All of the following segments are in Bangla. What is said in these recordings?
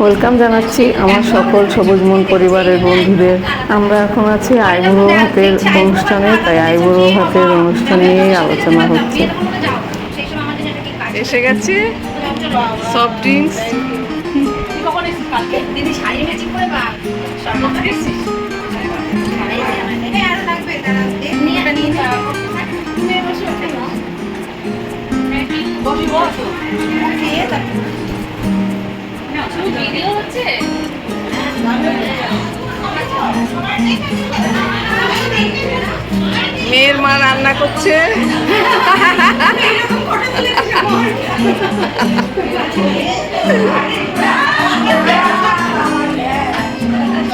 ওয়েলকাম জানাচ্ছি আমার সকল সবুজ মন পরিবারের বন্ধুদের। আমরা এখন আছি আইবুড়ো হাতের অনুষ্ঠানে তাই আইবুড়ো হাতের অনুষ্ঠান নিয়েই আলোচনা হচ্ছে। এসে গেছে সফট ড্রিঙ্কস বসে খেয়ে মেয়ের মা রান্না করছে।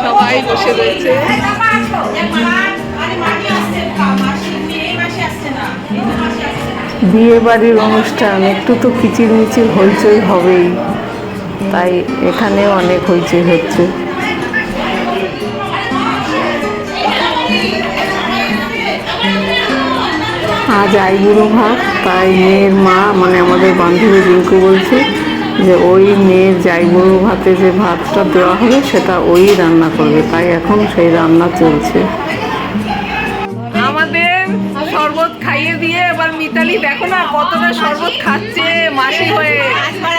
সবাই বসে রয়েছে। বিয়ে বাড়ির অনুষ্ঠান, একটু তো কিচির মিচির হইচই হবেই। তাই এখানে অনেক হইচই হচ্ছে। আজ আইবুড়ো ভাত, তাই মেয়ের মা মানে আমাদের বান্ধবী রিঙ্কু বলছে যে ওই মেয়ের জাইবুড়ো ভাতে যে ভাতটা দেওয়া হবে, সেটা ওই রান্না করবে। তাই এখন সেই রান্না চলছে। শরবত খাইয়ে দিয়ে এবার মিতালি দেখো না কতটা শরবত খাচ্ছে মাসি হয়ে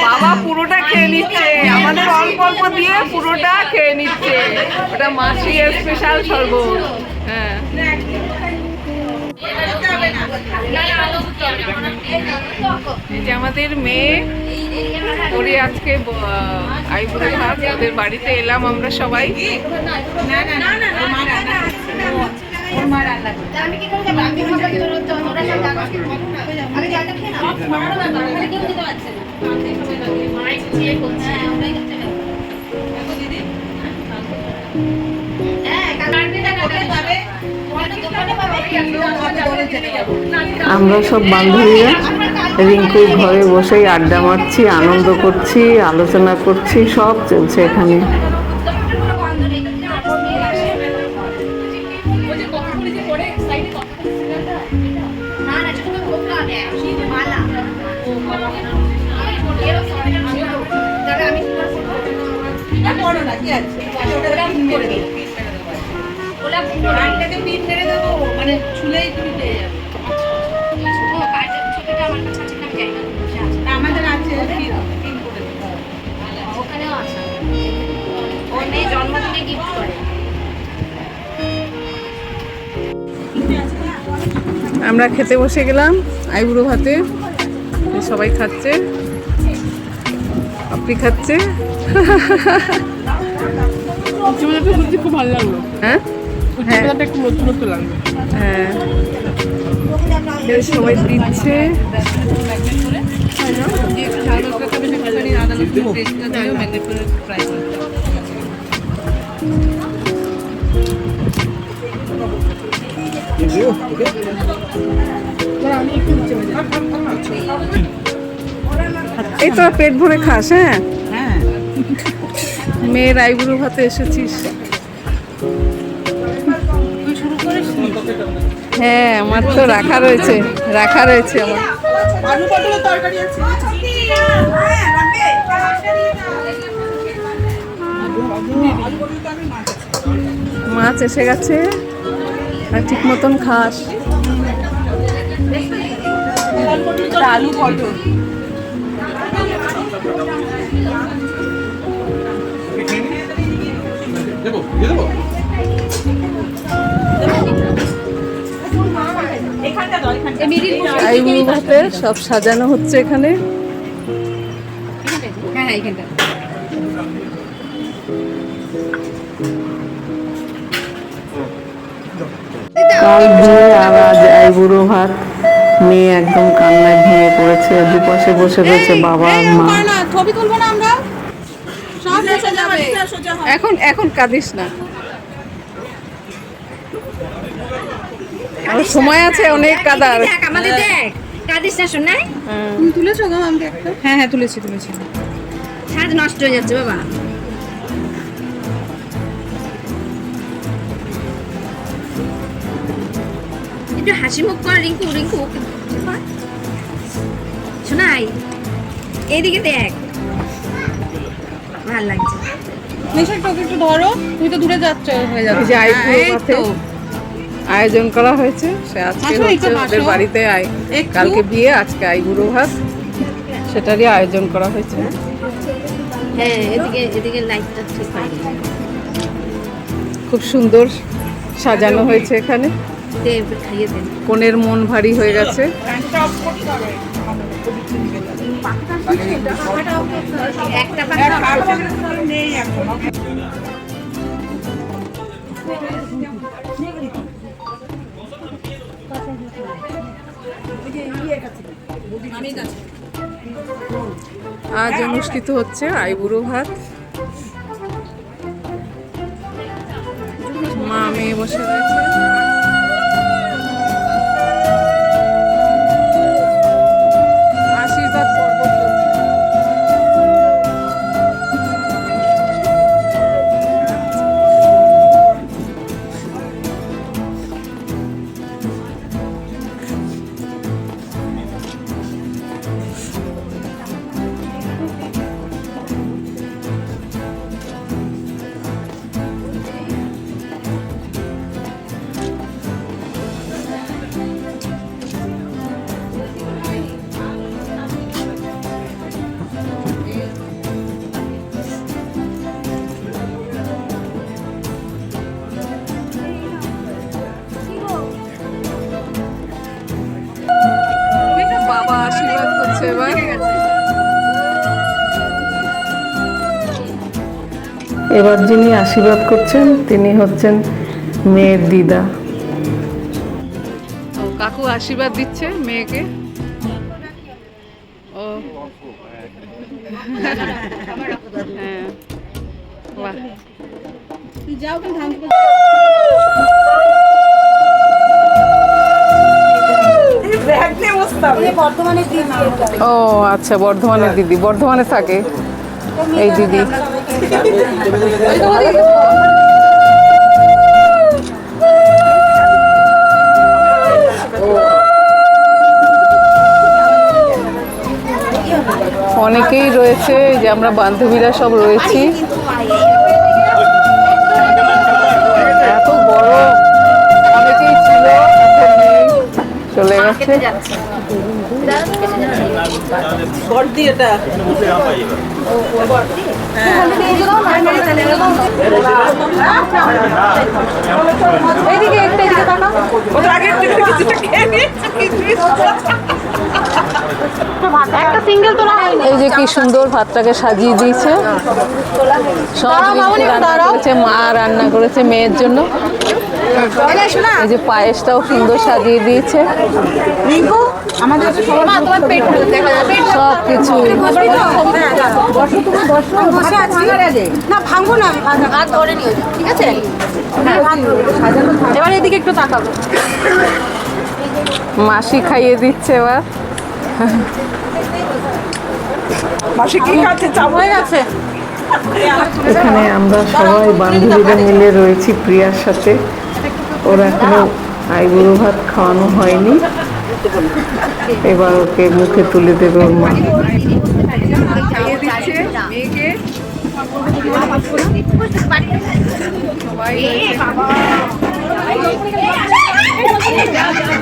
বাবা পুরোটা খেয়ে নিচ্ছে আমাদের অল্প অল্প দিয়ে পুরোটা খেয়ে নিচ্ছে ওটা মাসি স্পেশাল শরবত হ্যাঁ যে আমাদের মেয়ে ওরে আজকে আইবুড়ো ভাত ওদের বাড়িতে এলাম আমরা সবাই করে দিতে পারছে না আমরা সব বান্ধবীরা রিঙ্কুর ঘরে বসেই আড্ডা মারছি আনন্দ করছি আলোচনা করছি সব চলছে এখানে। মানে আমরা খেতে বসে গেলাম আইবুড়ো ভাতে। সবাই খাচ্ছে। আপনি খাচ্ছে? সত্যি খুব ভালো লাগল। হ্যাঁ? হ্যাঁ একটু নতুন নতুন লাগল। হ্যাঁ। বেশ সবাই দিচ্ছে। এই তো পেট ভরে খাস হ্যাঁ? হ্যাঁ। মেয়ের আইবুড়ো ভাতে এসেছিস। হ্যাঁ আমার তো রাখা রয়েছে রাখা রয়েছে আমার। মাছ এসে গেছে, আর ঠিক মতন খাস। আলু পটল। দেবো দিয়ে দেবো? আইবুড়ো সব সাজানো হচ্ছে এখানে। হ্যাঁ হ্যাঁ এখানটা কাল বিয়ে ভাত মেয়ে একদম কান্নায় ভেঙে পড়েছে দুপাশে বসে রয়েছে বাবা আর মা। ছবি তুলবো না আমরা সব বসে যাবে সোজা হবে এখন এখন কাঁদিস না আর সময় আছে অনেক কাদার দেখ আমাদের দেখ কাঁদিস না শোনাই হ্যাঁ। তুমি তুলেছো গো আমাকে একটা হ্যাঁ হ্যাঁ তুলেছি তুলেছি ছাদ নষ্ট হয়ে যাচ্ছে বাবা একটু হাসি মুখ কর রিঙ্কু রিঙ্কু শোনাই এইদিকে দেখ ভালো লাগছে। নিশা একটু একটু ধরো তুমি তো দূরে যাচ্ছ হয়ে যাবে। এই যে আইবুড়ো হ্যাঁ, তো। আয়োজন করা হয়েছে সে আজকে হচ্ছে ওদের বাড়িতে আয়। কালকে বিয়ে আজকে আইবুড়ো ভাত সেটারই আয়োজন করা হয়েছে। হ্যাঁ এদিকে এদিকে লাইটটা ঠিক খুব সুন্দর সাজানো হয়েছে এখানে। কোণের মন ভারী হয়ে গেছে। আজ অনুষ্ঠিত হচ্ছে আইবুড়ো ভাত। মা মেয়ে বসে রয়েছে। এবার যিনি আশীর্বাদ করছেন, তিনি হচ্ছেন মেয়ের দিদা। কাকু আশীর্বাদ দিচ্ছে মেয়েকে? ও। হ্যাঁ। ও আচ্ছা বর্ধমানের দিদি। বর্ধমানে থাকে এই দিদি। অনেকেই রয়েছে যে আমরা বান্ধবীরা সব রয়েছি। এত বড় অনেকেই ছিল এখন নেই, চলে গেছে। এইদিকে একটা এদিকে তাকাও একটা সিঙ্গেল তোলা হয়নি এই যে কি সুন্দর ভাতটাকে সাজিয়ে দিয়েছে। সব রান্না করেছে মা রান্না করেছে মেয়ের জন্য। এই যে পায়েসটাও সুন্দর সাজিয়ে দিয়েছে। রিঙ্কু আমাদের সব কিছু। না ভাঙবো না হাত ধরে নিও ঠিক আছে? এবার এদিকে একটু তাকাবো। মাসি খাইয়ে দিচ্ছে এবার। হয়ে গেছে। এখানে আমরা সবাই বান্ধবীরা মিলে রয়েছি প্রিয়ার সাথে। ওরা এখনও আইবুড়ো ভাত খাওয়ানো হয়নি। এবার ওকে মুখে তুলে দেবে ওর মা।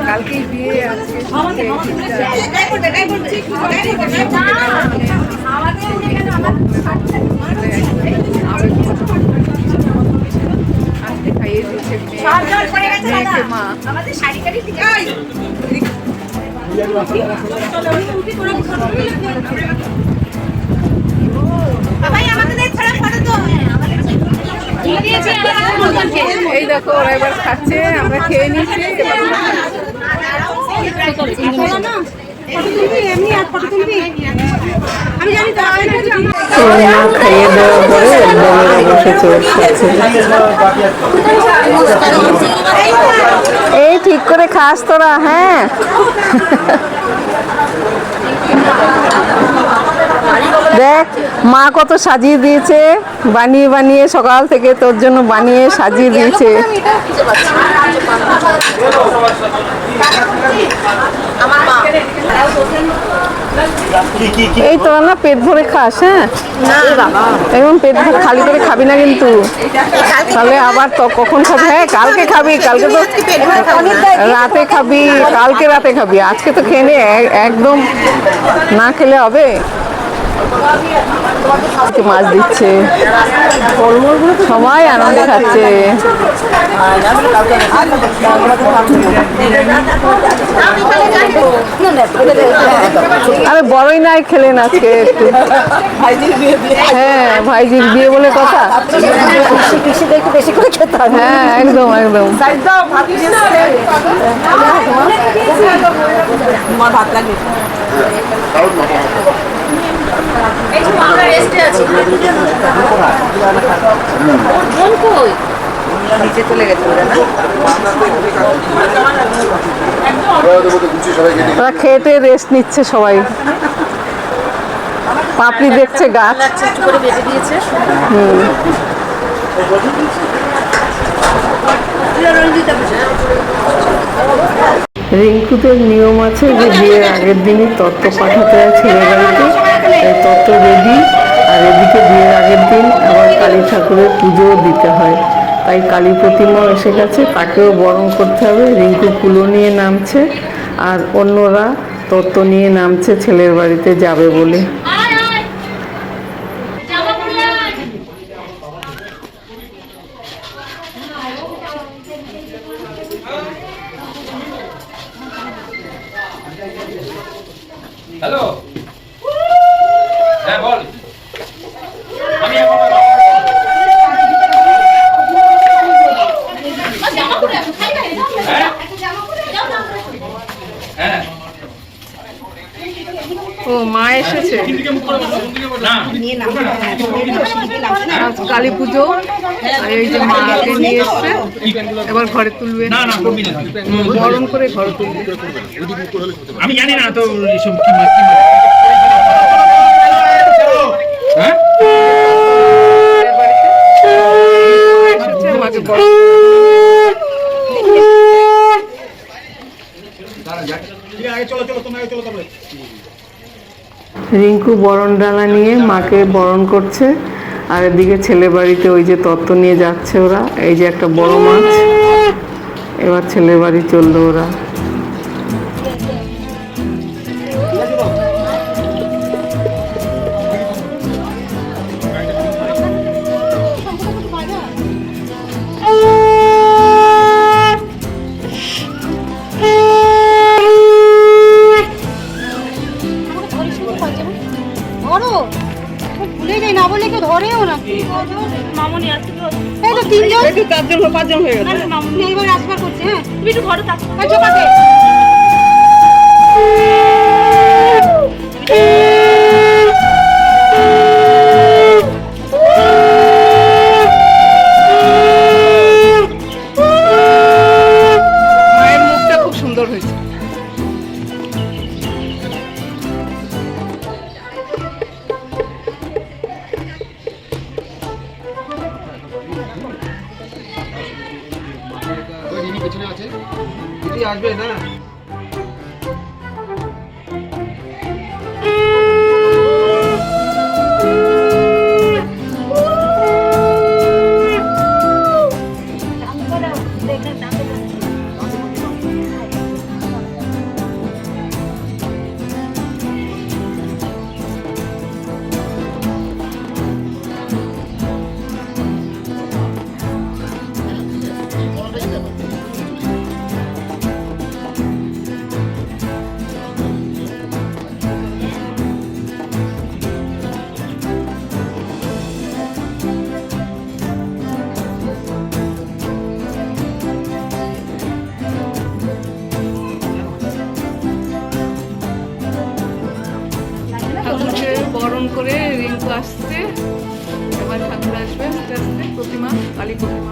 কালকেই বিয়ে আজকে আজকে খাইয়ে দিয়েছে মেয়েকে মা। এই দেখো ওরা এবার খাচ্ছে আমরা খেয়ে নিচ্ছি। খাইয়ে দেওয়ার পরে সাথে এই ঠিক করে খাস তোরা হ্যাঁ। দেখ, মা কত সাজিয়ে দিয়েছে, বানিয়ে বানিয়ে সকাল থেকে তোর জন্য বানিয়ে সাজিয়ে দিয়েছে। আমার মা। এই তো না পেট ভরে খাস হ্যাঁ? এখন পেট ভরে খালি করে খাবি না কিন্তু। তাহলে আবার তো কখন খাবি? হ্যাঁ কালকে খাবি কালকে তো রাতে খাবি কালকে রাতে খাবি। আজকে তো খেয়ে নে একদম না খেলে হবে? মাছ দিচ্ছে। সবাই আনন্দে খাচ্ছে। আরে বড়ই নাই খেলেন আজকে একটু। হ্যাঁ ভাইজির বিয়ে বলে কথা। বেশি করে খেতে হবে হ্যাঁ আমরা রেস্টে আছি। বোন কই? ওরা খেতে রেস্ট নিচ্ছে সবাই। পাপড়ি দেখছে গাছ। একটু করে বেঁধে দিয়েছে। রিঙ্কুদের নিয়ম আছে যে বিয়ের আগের দিনই তত্ত্ব পাঠাতে হয় ছেলে বাড়িতে এই তত্ত্ব রেডি আর এদিকে বিয়ের আগের দিন আবার কালী ঠাকুরের পুজোও দিতে হয়। তাই কালী প্রতিমাও এসে গেছে, তাকেও বরণ করতে হবে। রিঙ্কু কুলো নিয়ে নামছে, আর অন্যরা তত্ত্ব নিয়ে নামছে ছেলের বাড়িতে যাবে বলে আয় আয় জামা পরে আয় হ্যালো হ্যাঁ বল আমি এখন জামা পরে আসো খাই খাই হ্যাঁ জামা পরে যাও না হ্যাঁ ও মা এসেছে না আজ কালী পুজো আর এই যে মাকে নিয়ে এসছে এবার ঘরে তুলবে? না না করবি না। বরণ করে ঘরে তুলবে। আমি জানি না তো এসব কি মা- কি হ্যাঁ? মাকে বরণ রিঙ্কু বরণ ডালা নিয়ে মাকে বরণ করছে আর এদিকে ছেলে বাড়িতে ওই যে তত্ত্ব নিয়ে যাচ্ছে ওরা এই যে একটা বড় মাছ। এবার ছেলে বাড়ি চলল ওরা। ধরেও না। মামনি তো তিনজন? একটু চারজন পাঁচজন হয়ে গেছে। মামনি। এবার আসবার করছে হ্যাঁ? তুমি একটু ঘরে থাকো। আর ঠাকুরকে করে রিঙ্কু আসছে। এবার ঠাকুর আসবে প্রতিমা কালী প্রতিমা।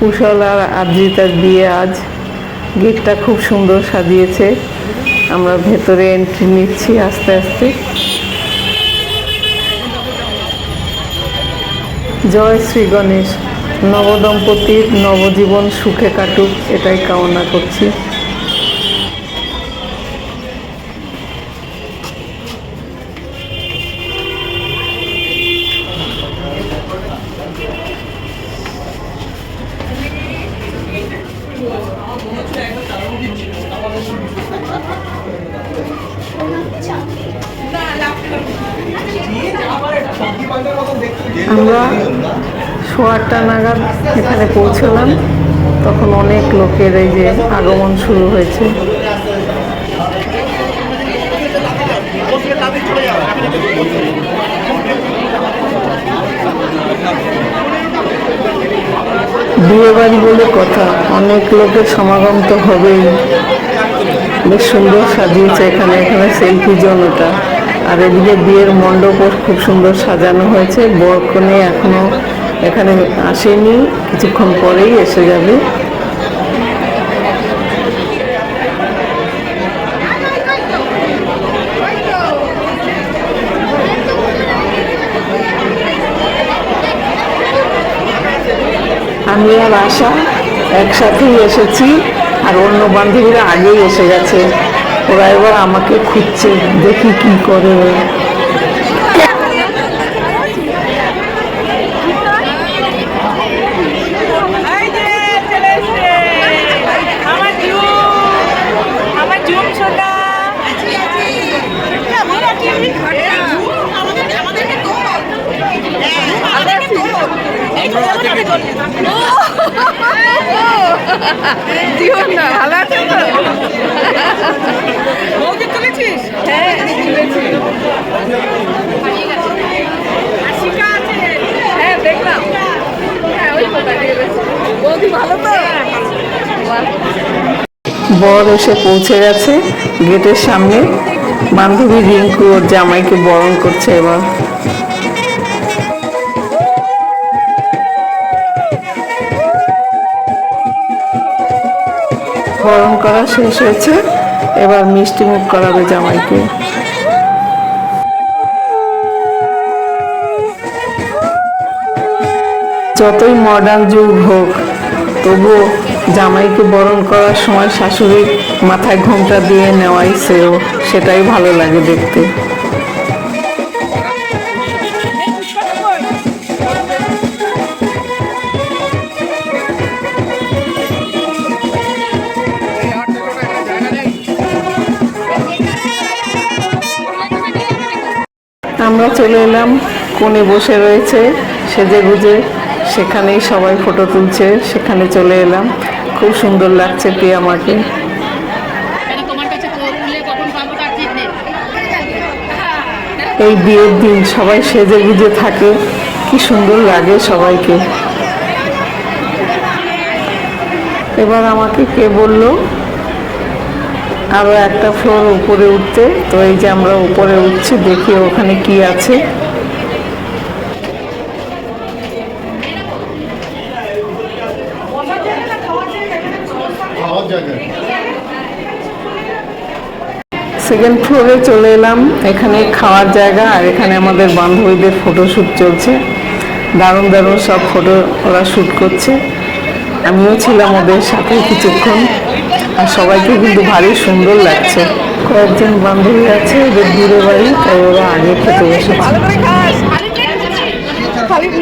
কুশল আর আদ্রিতার দিয়ে আজ গেটটা খুব সুন্দর সাজিয়েছে। আমরা ভেতরে এন্ট্রি নিচ্ছি আস্তে আস্তে। জয় শ্রী গণেশ, নবদম্পতির নবজীবন সুখে কাটুক, এটাই কামনা করছি। শুরু হয়েছে। বিয়ে বাড়ি বলে কথা, অনেক লোকের সমাগম তো হবেই। বেশ সুন্দর সাজিয়েছে এখানে এখানে সেলফি জোন ওটা আর এদিকে বিয়ের মণ্ডপও খুব সুন্দর সাজানো হয়েছে। বর কনে এখনও এখানে আসেনি, কিছুক্ষণ পরেই এসে যাবে। আমি আর আশা একসাথেই এসেছি, আর অন্য বান্ধবীরা আগেই এসে গেছে। ওরা এবার আমাকে খুঁজছে, দেখি কি করে। জীবন না ভালো আছেন তো? বৌদি তুলেছিস? হ্যাঁ তুলেছি। হ্যাঁ দেখলাম। হ্যাঁ ওই বৌদি ভালো তো? বর এসে পৌঁছে গেছে গেটের সামনে। বান্ধবী রিঙ্কু ওর জামাইকে বরণ করছে এবার। বরণ করা শেষ হয়েছে। এবার মিষ্টি মুখ করাবে জামাইকে। যতই মডার্ন যুগ হোক, তবুও জামাইকে বরণ করার সময় শাশুড়ির মাথায় ঘোমটা দিয়ে নেওয়াই সেও সেটাই ভালো লাগে দেখতে। আমরা চলে এলাম কোণে বসে রয়েছে সেজে গুজে সেখানেই সবাই ফটো তুলছে সেখানে চলে এলাম। খুব সুন্দর লাগছে প্রিয়া আমাকে নেই এই বিয়ের দিন সবাই সেজে গুজে থাকে কি সুন্দর লাগে সবাইকে। এবার আমাকে কে বলল? আরও একটা ফ্লোর উপরে উঠতে। তো এই যে আমরা উপরে উঠছি দেখি ওখানে কি আছে। সেকেন্ড ফ্লোরে চলে এলাম। এখানে খাওয়ার জায়গা আর এখানে আমাদের বান্ধবীদের ফটোশ্যুট চলছে। দারুণ দারুণ সব ফটো ওরা শ্যুট করছে। আমিও ছিলাম ওদের সাথে কিছুক্ষণ। আর সবাইকে কিন্তু ভারী সুন্দর লাগছে। কয়েকজন বান্ধবী আছে ওদের দূরে বাড়ি, তাই ওরা আগে খেতে বসেছে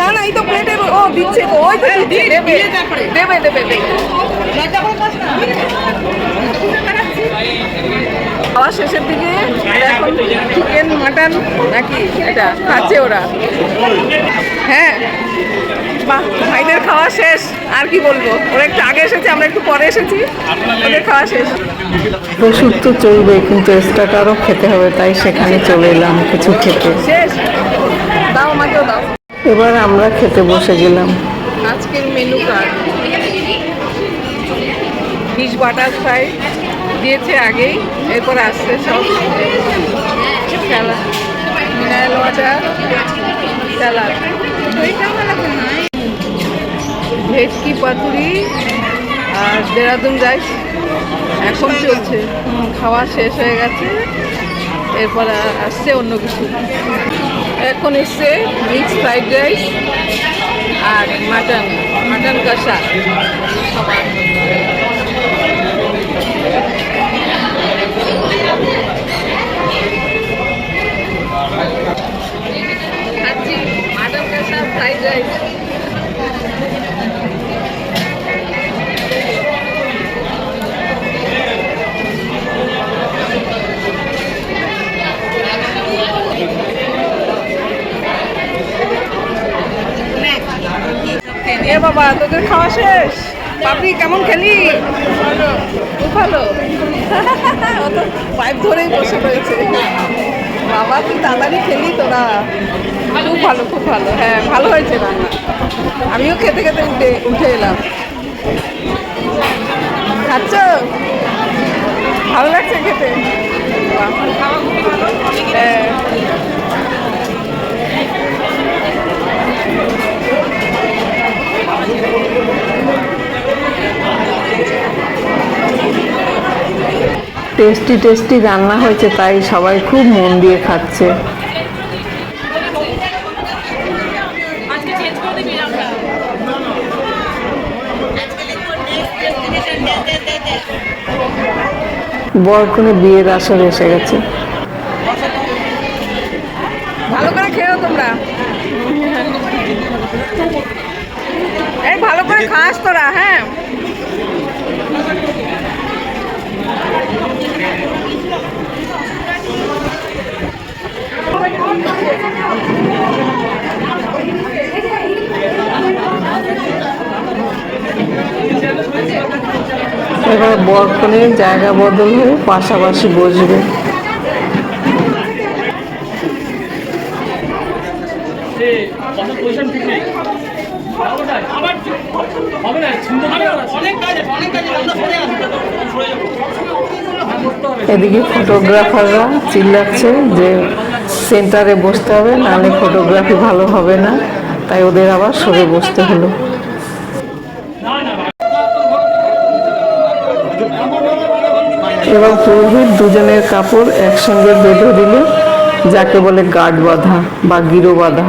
না না, এই তো প্লেটে ও দিচ্ছে, ওই তো দেবে। দেবে দেবে দেবে। খাওয়া শেষের দিকে এখন চিকেন মাটন নাকি এটা খাচ্ছে ওরা। হ্যাঁ বাহ ভাইদের খাওয়া শেষ আর কি বলব? ওরা একটু আগে এসেছে আমরা একটু পরে এসেছি। ওদের খাওয়া শেষ। ওষুধ তো চলবে কিন্তু এক্সট্রাটারও খেতে হবে তাই সেখানে চলে এলাম কিছু খেতে। শেষ। দাও আমাকেও দাও। এবার আমরা খেতে বসে গেলাম। আজকের menu card fish butter fry দিয়েছে আগেই, এরপর আসছে সব। মিনারেল ওয়াটার ভেটকি, পাতুরি আর দেরাদুন রাইস এখন চলছে। খাওয়া শেষ হয়ে গেছে। এরপর আসছে অন্য কিছু। এখন এসছে মিক্স ফ্রাইড রাইস আর মাটন মাটন কষা। ফ্রাইড রাইস এ বাবা তোদের খাওয়া শেষ? পাপড়ি কেমন খেলি? খুব ভালো। পাইপ ধরেই বসে রয়েছে। বাবা তুই তাড়াতাড়ি খেলি তোরা খুব ভালো খুব ভালো। হ্যাঁ ভালো হয়েছে রান্না। আমিও খেতে খেতে উঠে উঠে এলাম। খাচ্ছ? ভালো লাগছে খেতে। হ্যাঁ। টেস্টি টেস্টি রান্না হয়েছে তাই সবাই খুব মন দিয়ে খাচ্ছে। বর বরকনে বিয়ের আসর এসে গেছে। ভালো করে খেও তোমরা। এই ভালো করে খাস তোরা হ্যাঁ? এবার বরকনের জায়গা বদল হয়ে পাশাপাশি বসবে। এদিকে ফটোগ্রাফাররা চিল্লাচ্ছে যে সেন্টারে বসতে হবে নাহলে ফটোগ্রাফি ভালো হবে না তাই ওদের আবার সরে বসতে হলো। এবং পুরোহিত দুজনের কাপড় একসঙ্গে বেঁধে দিল যাকে বলে গার্ড বাঁধা বা গিরো বাঁধা।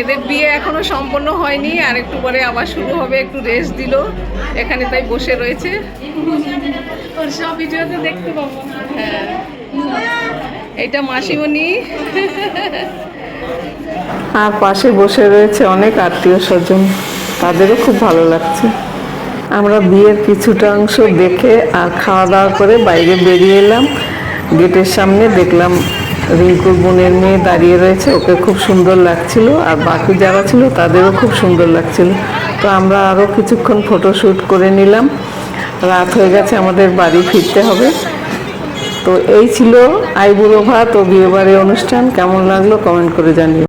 এদের বিয়ে এখনও সম্পন্ন হয়নি আর একটু পরে আবার শুরু হবে একটু রেস্ট দিল। এখানে তাই বসে রয়েছে। ওর সব ভিডিওতে দেখতে পাবো। হ্যাঁ। এটা মাসিমণি। আর পাশে বসে রয়েছে অনেক আত্মীয় স্বজন। তাদেরও খুব ভালো লাগছে। আমরা বিয়ের কিছুটা অংশ দেখে আর খাওয়া দাওয়া করে বাইরে বেরিয়ে এলাম। গেটের সামনে দেখলাম রিঙ্কুর বোনের মেয়ে দাঁড়িয়ে রয়েছে। ওকে খুব সুন্দর লাগছিল আর বাকি যারা ছিল তাদেরও খুব সুন্দর লাগছিল। তো আমরা আরও কিছুক্ষণ ফটোশ্যুট করে নিলাম। রাত হয়ে গেছে, আমাদের বাড়ি ফিরতে হবে। তো এই ছিল আইবুড়ো ভাত ও বিয়েবাড়ি অনুষ্ঠান। কেমন লাগল কমেন্ট করে জানিও।